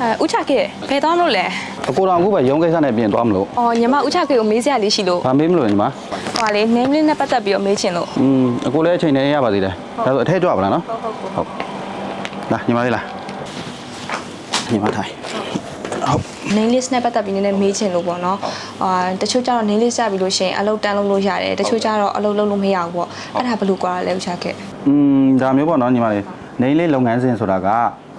အဲဥချခေဘယ်သွားမလို့လဲ အကိုတော်အခုပဲရုံးကိစ္စနဲ့ပြင်သွားမလို့ အော်ညီမဥချခေကိုမေးစရာလေးရှိလို့ ဗာမေးမလို့ညီမ ဟိုလေ name လေးနဲ့ပတ်သက်ပြီးတော့မေးချင်လို့ อืมအကိုလည်းအချိန်နဲ့ရပါသေးတယ်ဒါဆိုအထက်ကြွပါလားနော် ဟုတ်ဟုတ်ဟုတ် ဟုတ်လာညီမလေးလာညီမထိုင်ဟုတ် name list နဲ့ပတ်သက်ပြီးနည်းနည်းမေးချင်လို့ပေါ့နော်အာတချို့ကျတော့ name list ရပြီလို့ရှိရင်အလုပ်တန်းလုပ်လို့ရတယ်တချို့ကျတော့အလုပ်လုပ်လို့မရဘူးပေါ့အဲ့ဒါဘယ်လိုကွာလဲဥချခေ อืมဒါမျိုးပေါ့နော်ညီမလေးနေလေးလုပ်ငန်းစဉ်ဆိုတာက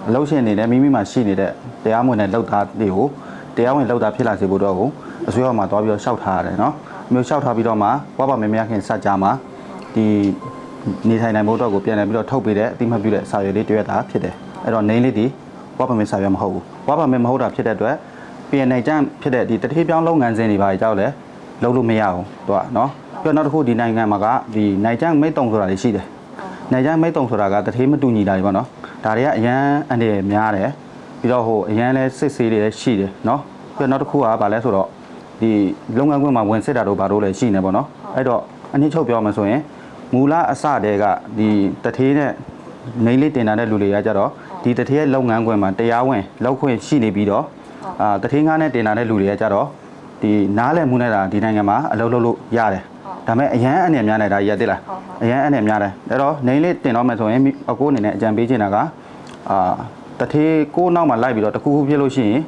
အလုပ်ရှင်နေတဲ့မိမိမှာရှိနေတဲ့တရားမဝင်တဲ့လုပ်သားတွေကိုတရားဝင်လုပ်သားဖြစ်လာစေဖို့တော့ကိုအစိုးရမှာတွားပြီးတော့ရှောက်ထားရတယ်နော်မျိုးရှောက်ထားပြီးတော့မှဘွားပါမင်းများခင်စကြမှာဒီနေထိုင်နိုင်ဖို့တော့ကိုပြန်လည်ပြီးတော့ထုတ်ပေးတဲ့အတိမတ်ပြုတဲ့စာရွက်လေးတွေ့ရတာဖြစ်တယ်အဲ့တော့နေလေးဒီဘွားပါမင်းစာရွက်မဟုတ်ဘူးဘွားပါမင်းမဟုတ်တာဖြစ်တဲ့အတွက် PNA ကျန်းဖြစ်တဲ့ဒီတတိပြောင်းလုပ်ငန်းစဉ်တွေပါကြောက်လဲလုပ်လို့မရဘူးသူကနော်ပြီးတော့နောက်တစ်ခုဒီနိုင်ငံမှာကဒီနိုင်ကျန်းမိတ်တုံဆိုတာတွေရှိတယ် နိုင်ကျန်းမိတ်တုံဆိုတာကတတိမတူညီတာတွေပေါ့နော်ဒါတွေကအရန်အန်တယ်များတယ်ပြီးတော့ဟိုအရန်လဲစစ်ဆေးတွေလည်းရှိတယ်နော်ပြီးတော့နောက်တစ်ခုကဘာလဲဆိုတော့ဒီလုပ်ငန်းခွင်မှာဝင်စစ်တာတို့ဘာတို့လည်းရှိနေပေါ့နော်အဲ့တော့အနည်းချုပ်ပြောမှဆိုရင်မူလအစတည်းကဒီတထေးနဲ့နေလေးတင်တာတဲ့လူတွေကကြတော့ဒီတထေးရဲ့လုပ်ငန်းခွင်မှာတရားဝင်လောက်ခွင့်ရှိနေပြီးတော့အာတထင်းကားနဲ့တင်လာတဲ့လူတွေကကြတော့ဒီနားလည်မှုနဲ့တာဒီနိုင်ငံမှာအလုပ်လုပ်လို့ရတယ် ဒါပေမဲ့အရန်အနေများနေတာရက်တိလားအရန်အနေများတယ်ဒါတော့နေလေးတင်တော့မယ်ဆိုရင်မိအကိုအနေနဲ့အကြံပေးချင်တာကအာတထေးကိုနောက်မှာလိုက်ပြီးတော့တစ်ခုခုဖြစ်လို့ရှိရင်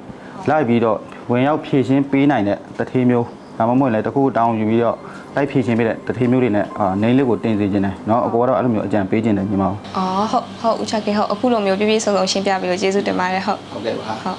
လိုက်ပြီးတော့ဝင်ရောက်ဖြည့်ရှင်းပေးနိုင်တဲ့တထေးမျိုးဒါမှမဟုတ်လည်းတစ်ခုခုတောင်းယူပြီးတော့လိုက်ဖြည့်ရှင်းပေးတဲ့တထေးမျိုးတွေနဲ့အာနေလေးကိုတင်စေခြင်းတယ်เนาะအကိုကတော့အဲ့လိုမျိုးအကြံပေးခြင်းတယ်ညီမအောင် အော်ဟုတ်ဟုတ်ဥချခေဟုတ်အခုလိုမျိုးပြည့်ပြည့်စုံစုံရှင်းပြပြီးလို့ကျေးဇူးတင်ပါတယ်ဟုတ် ဟုတ်ကဲ့ပါ ဟုတ်